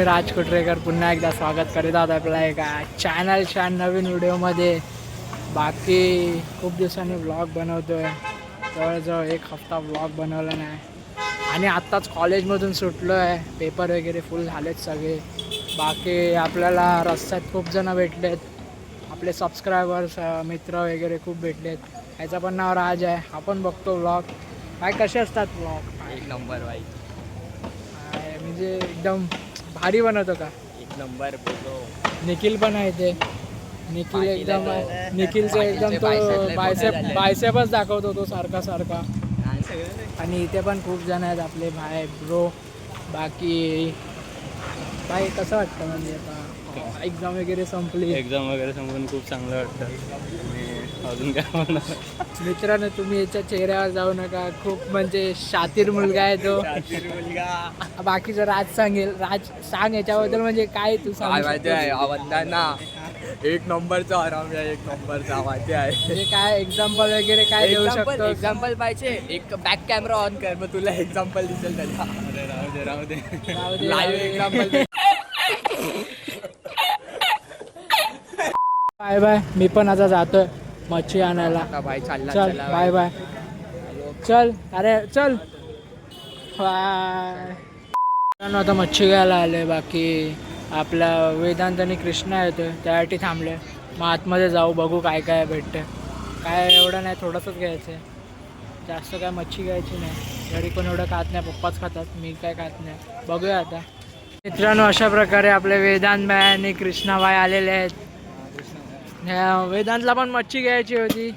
मी राज कुटरेकर पुन्हा एकदा स्वागत करीत आहोत आपल्या एका चॅनलच्या नवीन व्हिडिओमध्ये. बाकी खूप दिवसांनी व्लॉग बनवतोय. जवळजवळ एक हफ्ता व्लॉग बनवला नाही. आणि आत्ताच कॉलेजमधून सुटलो आहे पेपर वगैरे फुल झालेत सगळे. बाकी आपल्याला रस्त्यात खूप जणं भेटलेत. आपले सबस्क्रायबर्स मित्र वगैरे खूप भेटलेत. ह्याचं पण नाव राज आहे. आपण बघतो व्लॉग काय कसे असतात व्लॉग एक नंबर काय म्हणजे एकदम भारी बनवतो का? एक नंबर निखिल पण आहे ते निखिल एकदम. निखिलचं एकदम तो बायसेप. बायसेपच दाखवतो तो सारखा सारखा. आणि इथे पण खूप जण आहेत आपले भाई ब्रो बाकी भाई कसं वाटतं म्हणजे आता एक्झाम वगैरे संपली. एक्झाम वगैरे समजून खूप चांगलं वाटतं. आणि अजून काय म्हणणार? मित्रांनो तुम्ही याच्या चेहऱ्यावर जाऊ नका. खूप म्हणजे शातीर मुलगा आहे तो. बाकीचं राज सांगेल राज सांग याच्याबद्दल म्हणजे काय तू काय सांग माहिती आहे एक नंबरचा आराम आहे एक नंबरचा माहिती आहे. म्हणजे काय एक्झाम्पल वगैरे काय देऊ शकतो? एक्झाम्पल पाहिजे. एक बॅक कॅमेरा ऑन कर मग तुला एक्झाम्पल दिसेल त्याला. राहू दे राहू दे. लाईव्ह दे. एक्झाम्पल बाय बाय मी पण आता जातोय. मच्छी आणायला. भाई चालला चल चला बाय बाय चल अरे चल. बाय मित्रांनो, आता मच्छी घ्यायला आले बाकी. आपला वेदांत आणि कृष्णा येतोय त्यासाठी थांबले मग आतमध्ये जाऊ बघू काय काय भेटतं काय एवढं नाही थोडंसंच घ्यायचं आहे जास्त काय मच्छी घ्यायची नाही. घरी पण एवढं खात नाही पप्पाच खातात मी काय खात नाही. बघूया आता. मित्रांनो अशा प्रकारे आपले वेदांत बाय आणि कृष्णाबाई आलेले आहेत. वेदांतला पण मच्छी घ्यायची होती.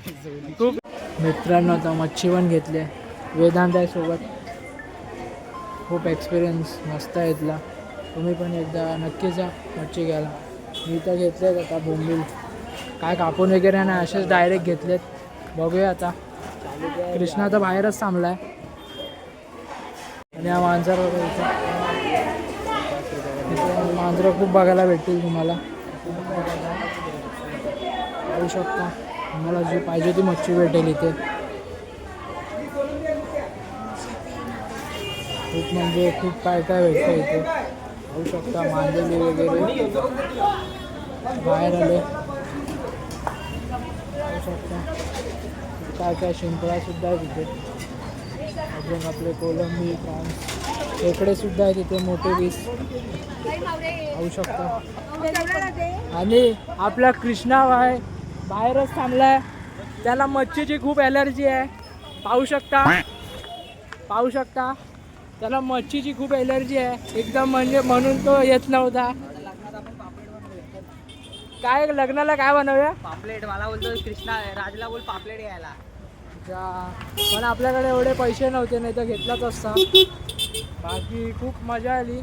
खूप मित्रांनो आता मच्छी पण घेतली आहे. वेदांत आहे सोबत. खूप एक्सपिरियन्स मस्त आहे इथला. तुम्ही पण एकदा नक्कीच जा मच्छी घ्यायला. मी तर घेतलेत आता बोंबील. काय कापून वगैरे नाही असेच डायरेक्ट घेतलेत. बघूया आता. कृष्णा तर बाहेरच थांबला आहे आणि हा मांजर वगैरे मांजरं खूप बघायला भेटतील तुम्हाला. पाहू शकता. तुम्हाला जी पाहिजे ती मच्छी भेटेल इथे. खूप म्हणजे खूप काय काय भेटतं इथे. पाहू शकता मांदेली वगैरे. बाहेर आले. पाहू शकता. काय काय शिंपळा सुद्धा आहे तिथे. अजून आपले कोलंबी प्रॉन्स खेकडे सुद्धा आहे तिथे मोठे वीस पाहू शकता. आणि आपला कृष्णा आहे बाहेरच थांबलाय. त्याला मच्छीची खूप ॲलर्जी आहे. पाहू शकता? पाहू शकता? त्याला मच्छीची खूप ॲलर्जी आहे. एकदम म्हणजे म्हणून तो येत नव्हता. काय लग्नाला काय बनवूया पापलेट. मला बोलतो कृष्णा राजला बोल पापलेट यायला. अच्छा. पण आपल्याकडे एवढे पैसे नव्हते नाही तर घेतलाच असता. बाकी खूप मजा आली.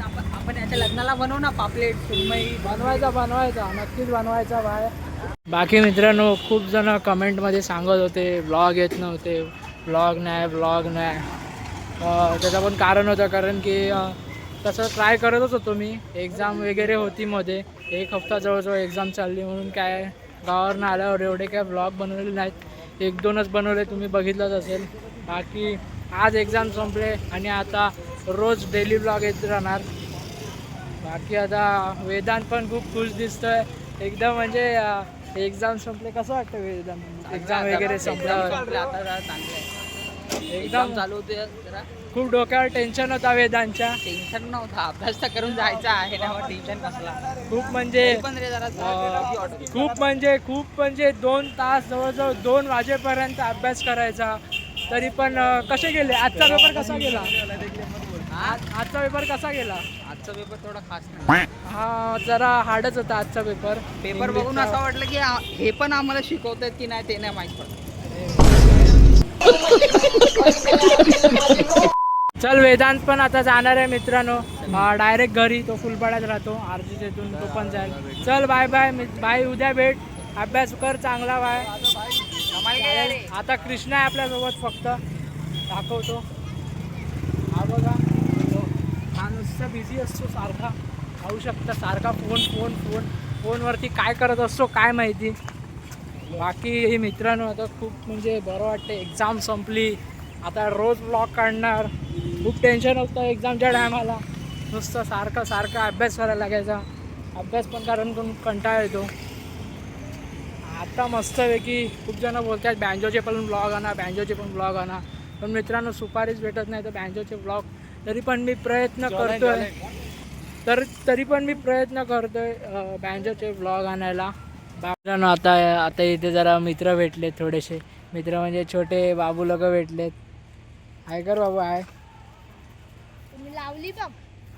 आपण आपण याच्या लग्नाला बनवू ना पापलेट. सुरमई बनवायचा बनवायचा. नक्कीच बनवायचा बाय बाकी मित्रांनो खूप जण कमेंटमध्ये सांगत होते ब्लॉग येत नव्हते ब्लॉग नाही ब्लॉग नाही. त्याचं पण कारण होतं कारण की तसं ट्राय करतच होतो मी. एक्झाम वगैरे होती मध्ये. एक हफ्ता जवळजवळ एक्झाम चालली म्हणून काय गावावरनं आल्यावर एवढे काय ब्लॉग बनवले नाहीत. एक दोनच बनवले तुम्ही बघितलंच असेल. बाकी आज एक्झाम संपले आणि आता रोज डेली ब्लॉग येत राहणार. बाकी आता वेदांत पण खूप खुश दिसतोय. एकदम म्हणजे एक्झाम संपले कसं वाटतं वेदांत एक्झाम वगैरे संपल्यावर एकदम चालू होते जरा. खूप डोक्यावर टेन्शन होता वेदांतच्या. टेन्शन नव्हता अभ्यास तर करून जायचा आहे ना टेन्शन कसला. खूप म्हणजे खूप म्हणजे खूप म्हणजे दोन तास जवळजवळ दोन वाजेपर्यंत अभ्यास करायचा. तरी पण कसे गेले? आजचा पेपर कसा गेला? आज आजचा पेपर कसा गेला? आजचा पेपर थोडा खास नाही. हा जरा हार्डच होता आजचा पेपर पेपर बघून. असं वाटलं की आ- हे पण आम्हाला शिकवतात की नाही ते नाही माहीत पडत. चल वेदांत पण आता जाणार आहे मित्रांनो. डायरेक्ट घरी तो फुलपाड्यात राहतो आरजीच्यातून तो पण जाईल. चल बाय बाय बाय उद्या भेट. अभ्यास कर चांगला बाय. आता कृष्णा आहे आपल्यासोबत फक्त. दाखवतो हा बघा तो हा बिझी असतो सारखा. पाहू शकता सारखा फोन फोन फोन फोनवरती काय करत असतो काय माहिती? बाकी मित्रांनो आता खूप म्हणजे बरं वाटतं एक्झाम संपली. आता रोज ब्लॉग काढणार. खूप टेन्शन होतं एक्झामच्या टायमाला नुसतं सारखं सारखा अभ्यास करायला लागायचा. अभ्यास पण कारण करून कंटाळा येतो. आता मस्तपैकी खूप जण बोलतात बँजोचे पण ब्लॉग आणा बँजोचे पण ब्लॉग आणा. पण मित्रांनो सुपारीच भेटत नाही तर बँजोचे ब्लॉग तरी पण मी प्रयत्न करतोय. तर तरी पण मी प्रयत्न करतोय बँजोचे ब्लॉग आणायला. मित्रांनो आता आता इथे जरा मित्र भेटलेत थोडेसे. मित्र म्हणजे छोटे बाबू लोक भेटलेत. हाय कर बाबू हाय. तुम्ही लावली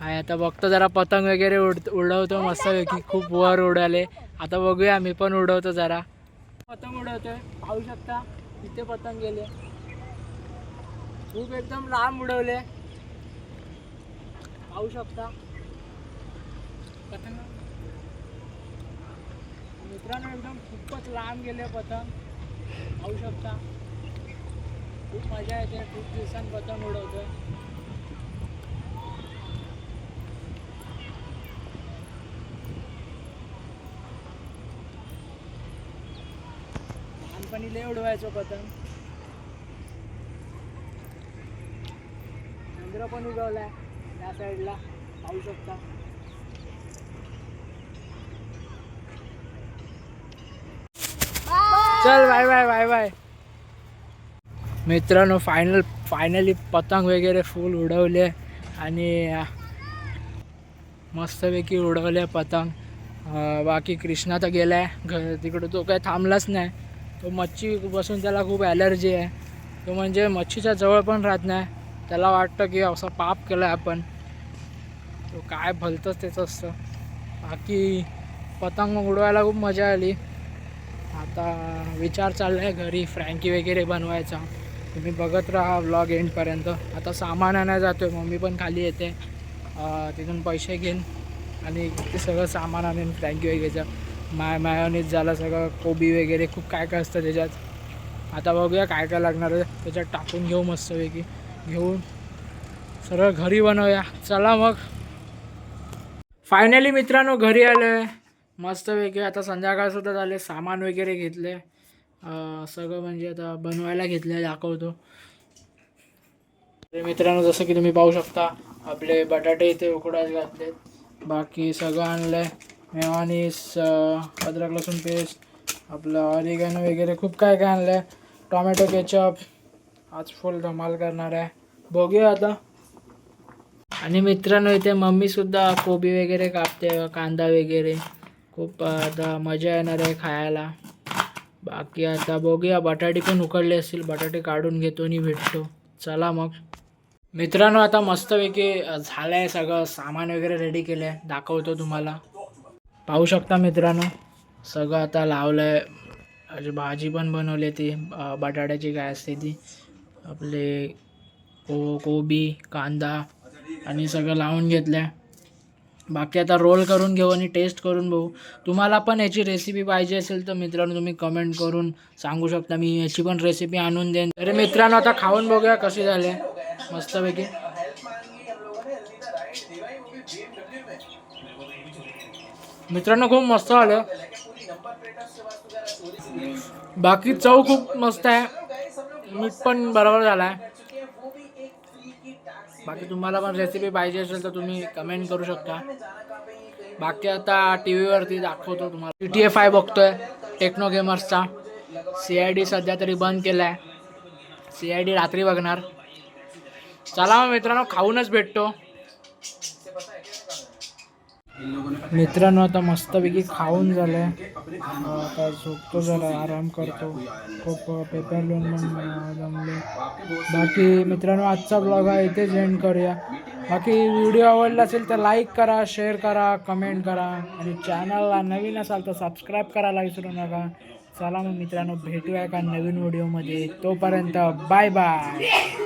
हाय आता बघतो जरा पतंग वगैरे उड उडवतो मस्तपैकी खूप वर उडाले. आता बघूया मी पण उडवतो जरा. पतंग उडवतोय. पाहू शकता इथे पतंग गेले. खूप एकदम लांब उडवले. पाहू शकता. पतंग. मित्रांनो एकदम खूपच लांब गेले पतंग. पाहू शकता. खूप मजा येते खूप दिवसांत पतंग उडवतोय. लहानपणी लय उडवायचो पतंग. चंद्र पण उगवलाय या साईडला पाहू शकता. चल बाय बाय बाय बाय. मित्रांनो फायनल फायनली पतंग वगैरे फुल उडवले आणि मस्तपैकी उडवले पतंग. बाकी कृष्णा तर गेलाय. घ तिकडं तो काही थांबलाच नाही. तो मच्छी बसून त्याला खूप ॲलर्जी आहे. तो म्हणजे मच्छीच्या जवळ पण राहत नाही. त्याला वाटतं की असं पाप केलं आपण. काय भलतंच त्याचं असतं. बाकी पतंग उडवायला खूप मजा आली. आता विचार चालला आहे घरी फ्रँकी वगैरे बनवायचा. तुम्ही बघत राहा व्लॉग एंडपर्यंत आता सामान आणायला जातो आहे मम्मी पण खाली येते. तिथून पैसे घेईन आणि ते सगळं सामान आणेन फ्रँकी वगैरेचं. माय मायोनीज झालं सगळं कोबी वगैरे खूप काय काय असतं त्याच्यात. आता बघूया काय काय लागणार आहे. त्याच्यात टाकून घेऊ मस्तपैकी. घेऊन सरळ घरी बनवूया. चला मग. फायनली मित्रांनो घरी आलो आहे मस्तपैकी आता संध्याकाळसुद्धा झाले सामान वगैरे घेतले. सगळं म्हणजे आता बनवायला घेतलं दाखवतो. तर मित्रांनो जसं की तुम्ही पाहू शकता आपले बटाटे इथे उकडायला घातलेत. बाकी सगळं आणलं आहे मेवानीस अद्रक लसूण पेस्ट आपलं ऑरिगॅनो वगैरे खूप काय काय आणलं आहे टॉमॅटो केचप आज फुल धमाल करणार आहे. बघूया आता. आणि मित्रांनो इथे मम्मीसुद्धा कोबी वगैरे कापते कांदा वगैरे. खूप आता मजा येणार आहे खायला. बाकी आता बघूया बटाटे पण उकडले असतील. बटाटे काढून घेतो आणि भेटतो. चला मग. मित्रांनो आता मस्तपैकी झालं आहे सगळं. सामान वगैरे रेडी केलं आहे दाखवतो तुम्हाला. पाहू शकता मित्रांनो सगळं आता लावलं आहे अशी भाजी पण बनवली ती बटाट्याची काय असते ती. आपले को कोबी कांदा. आणि सगळं लावून घेतलं आहे बाकी आता रोल करून घेऊ आणि टेस्ट करून बघू. तुम्हाला पण याची रेसिपी पाहिजे असेल तर मित्रांनो तुम्ही कमेंट करून सांगू शकता. मी याची पण रेसिपी आणून देईन. अरे मित्रांनो आता खाऊन बघूया कसे झाले. मस्तपैकी. मित्रांनो खूप मस्त आलं बाकी चव खूप मस्त आहे. मीठ पण बरोबर झाला आहे बाकी तुम्हाला पण रेसिपी पाहिजे असेल तर तुम्ही कमेंट करू शकता. बाकी आता टी व्हीवरती दाखवतो तुम्हाला. टी एफ आय बघतोय टेक्नो गेमर्सचा सी आय डी सध्या तरी बंद केला आहे सी आय डी रात्री बघणार. चला मग मित्रांनो खाऊनच भेटतो. मित्रांनो आता मस्तपैकी खाऊन झालंय. आता झोपतो जरा आराम करतो. खूप पेपर लिहून पण जमले. बाकी मित्रांनो आजचा ब्लॉग हा इथेच एंड करूया. बाकी व्हिडिओ आवडला असेल तर लाईक करा शेअर करा कमेंट करा. आणि चॅनलला नवीन असाल तर सबस्क्राईब करायला विसरू नका. चला मग मित्रांनो भेटूया का नवीन व्हिडिओमध्ये तोपर्यंत बाय बाय